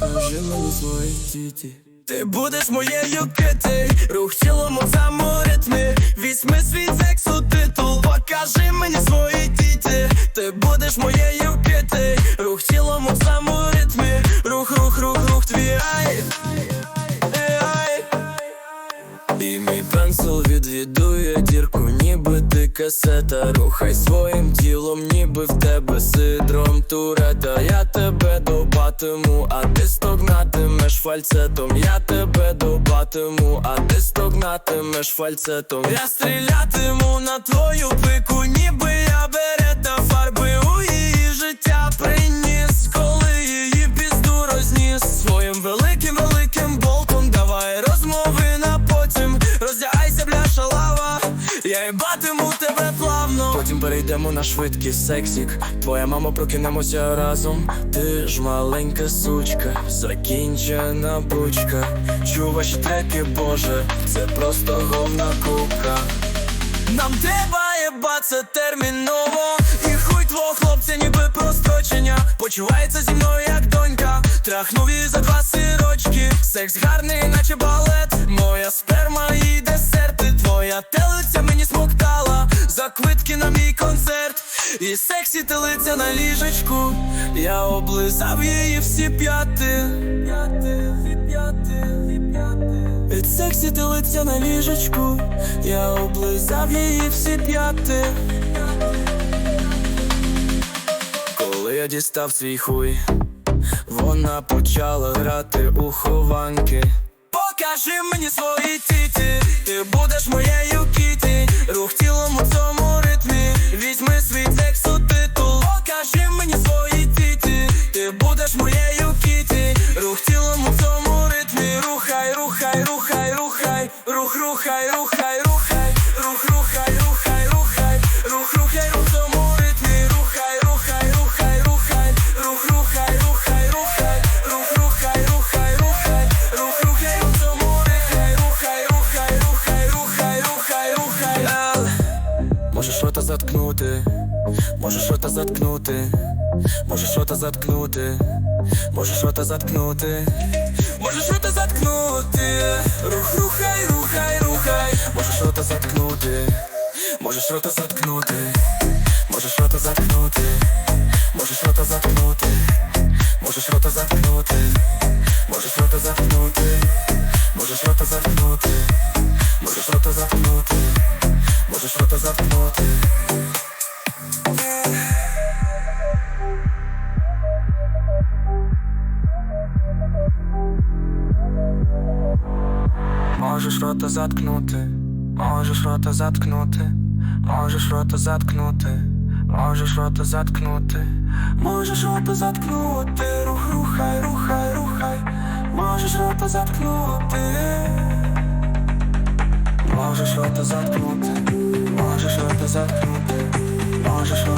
Покажи Ти будеш моєю кити. Рух тілом у цьому ритмі Візьми свій секс у титул. Покажи мені свої тіті. Ти будеш моєю кити. Рух тілом у цьому ритмі Рух, рух, рух, рух, твій. Ай і мій пенсил відвідує дірку, ніби ти касета. Рухай своїм тілом, ніби в тебе сидром. Турета Я тебе добатиму, а ти стогнатимеш фальцетом. Я тебе добатиму, а ти стогнатимеш фальцетом. Я стрілятиму на твою пику, ніби я берета фарби. У її життя приніс, коли її пізду розніс. Своїм великим великим болтом давай розмови на потім. Роздягайся, бля, шалава Я їбатиму Потім перейдемо на швидкість сексік. Твоя мама прокинемося разом. Ти ж маленька сучка, закінчена бучка. Чу ваші треки, боже, це просто говна кубка. Нам треба єбаться терміново. І хуй твого хлопця ніби прострочення. Почувається зі мною як донька. Трахнув її за два сирочки. Секс гарний, наче балет. Моя сперма і десерти. Твоя смоктала За квитки на мій концерт. І сексі телиця на ліжечку. Я облизав її всі п'яти. Від сексі ти лиця на ліжечку, я облизав її всі п'яти. Коли я дістав свій хуй, вона почала грати у хованки. Покажи мені свої тіті, ти будеш моєю рота заткнути, можеш рота заткнути, можеш рота заткнути, можеш рота заткнути, можеш рота заткнути, рух, рухай, рухай, рухай, можеш рота заткнути, можеш рота заткнути, можеш рота заткнути, можеш рота заткнути, можеш рота заткнути, можеш рота заткнути, можеш рота заткнути, можеш рота заткнути. Можеш рота заткнути, можеш рота заткнути, можеш рота заткнути, можеш рота заткнути, можеш рота заткнути, рух, рухай, рухай, рухай, можеш рота заткнути. Можеш рота заткнути, можеш рота заткнути, можеш рота.